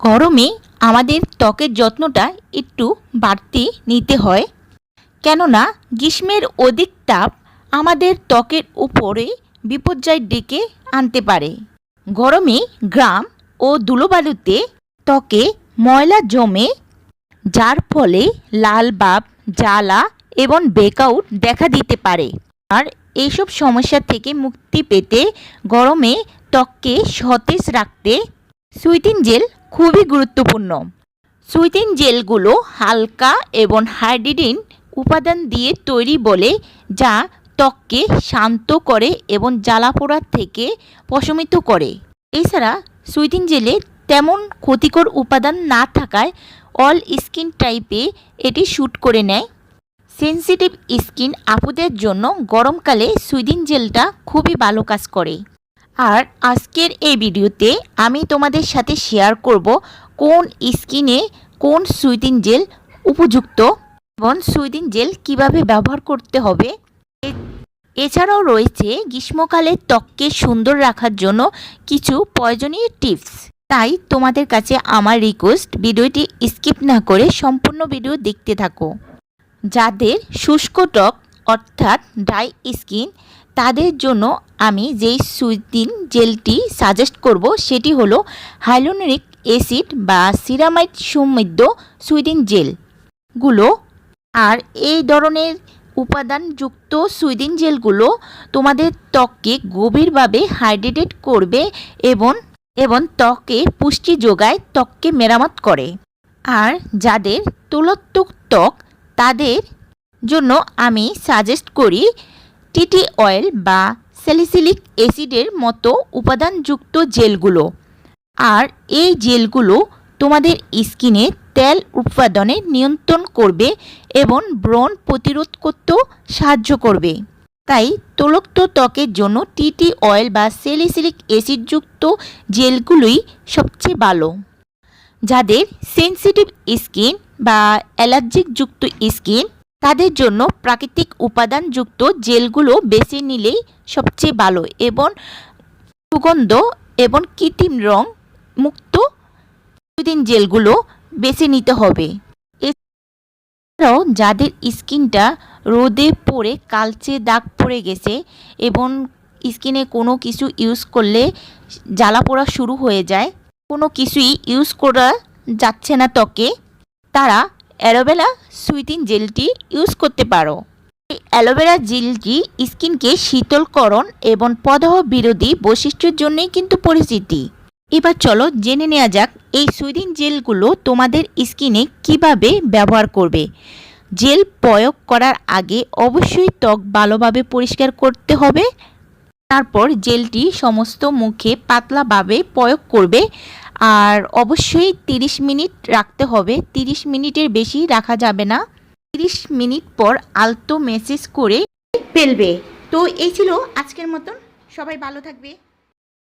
গরমে আমাদের ত্বকের যত্নটা একটু বাড়তি নিতে হয়। কেননা গ্রীষ্মের অধিক তাপ আমাদের ত্বকের উপরে বিপর্যয় ডেকে আনতে পারে। গরমে গ্রাম ও ধুলোবালুতে ত্বকে ময়লা জমে, যার ফলে লাল বাপ জ্বালা এবং ব্রেকআউট দেখা দিতে পারে। আর এইসব সমস্যা থেকে মুক্তি পেতে গরমে ত্বককে সতেজ রাখতে সুইটিং জেল খুবই গুরুত্বপূর্ণ। সুইটিং জেলগুলো হালকা এবং হাইড্রেটিং উপাদান দিয়ে তৈরি বলে যা ত্বককে শান্ত করে এবং জ্বালা পোড়া থেকে প্রশমিত করে। এছাড়া সুইটিং জেলে তেমন ক্ষতিকর উপাদান না থাকায় অল স্কিন টাইপে এটি শ্যুট করে নেয়। সেন্সিটিভ স্কিন আপুদের জন্য গরমকালে সুইডিন জেলটা খুবই ভালো কাজ করে। আর আজকের এই ভিডিওতে আমি তোমাদের সাথে শেয়ার করব কোন স্কিনে কোন সুইডিন জেল উপযুক্ত এবং সুইডিন জেল কীভাবে ব্যবহার করতে হবে। এছাড়াও রয়েছে গ্রীষ্মকালে ত্বককে সুন্দর রাখার জন্য কিছু প্রয়োজনীয় টিপস তাই তোমাদের কাছে আমার রিকোয়েস্ট ভিডিওটি স্কিপ না করে সম্পূর্ণ ভিডিও দেখতে থাকো। যাদের শুষ্ক ত্বক অর্থাৎ ড্রাই স্কিন তাদের জন্য আমি যেই সুইটিন জেলটি সাজেস্ট করব, সেটি হলো হাইলোনিক অ্যাসিড বা সিরামাইড সমৃদ্ধ সুইডিন জেলগুলো আর এই ধরনের উপাদানযুক্ত সুইডিন জেলগুলো তোমাদের ত্বককে গভীরভাবে হাইড্রেটেড করবে এবং এবং ত্বকে পুষ্টি যোগায় ত্বককে মেরামত করে। আর যাদের তুলোত্তক ত্বক, তাদের জন্য আমি সাজেস্ট করি টিটি অয়েল বা স্যালিসিলিক অ্যাসিডের মতো উপাদানযুক্ত জেলগুলো। আর এই জেলগুলো তোমাদের স্কিনে তেল উৎপাদনে নিয়ন্ত্রণ করবে এবং ব্রণ প্রতিরোধ করতেও সাহায্য করবে। তাই তৈলাক্ত ত্বকের জন্য টিটি অয়েল বা স্যালিসিলিক অ্যাসিডযুক্ত জেলগুলোই সবচেয়ে ভালো। যাদের সেনসিটিভ স্কিন বা অ্যালার্জিকযুক্ত স্কিন তাদের জন্য প্রাকৃতিক উপাদানযুক্ত জেলগুলো বেছে নিলেই সবচেয়ে ভালো এবং সুগন্ধ এবং কৃত্রিম রং মুক্ত সুদিন জেলগুলো বেছে নিতে হবে। এছাড়াও যাদের স্কিনটা রোদে পড়ে কালচে দাগ পড়ে গেছে এবং স্কিনে কোনো কিছু ইউজ করলে জ্বালা পোড়া শুরু হয়ে যায়, কোনো কিছুই ইউজ করা যাচ্ছে না ত্বকে, তারা অ্যালোভেরা সুইটিং জেলটি ইউজ করতে পারো। এই অ্যালোভেরা জেলটি স্কিনকে শীতলকরণ এবং প্রদাহ বিরোধী বৈশিষ্ট্যের জন্যই কিন্তু পরিচিতি। এবার চলো জেনে নেওয়া যাক এই সুইডিং জেলগুলো তোমাদের স্কিনে কীভাবে ব্যবহার করবে। জেল প্রয়োগ করার আগে অবশ্যই ত্বক ভালোভাবে পরিষ্কার করতে হবে তারপর জেলটি সমস্ত মুখে পাতলাভাবে প্রয়োগ করবে। আর অবশ্যই 30 মিনিট রাখতে হবে। 30 মিনিটের বেশি রাখা যাবে না। 30 মিনিট পর আলতো মেসেজ করে ফেলবে। তো এই ছিল আজকের মতন। সবাই ভালো থাকবে।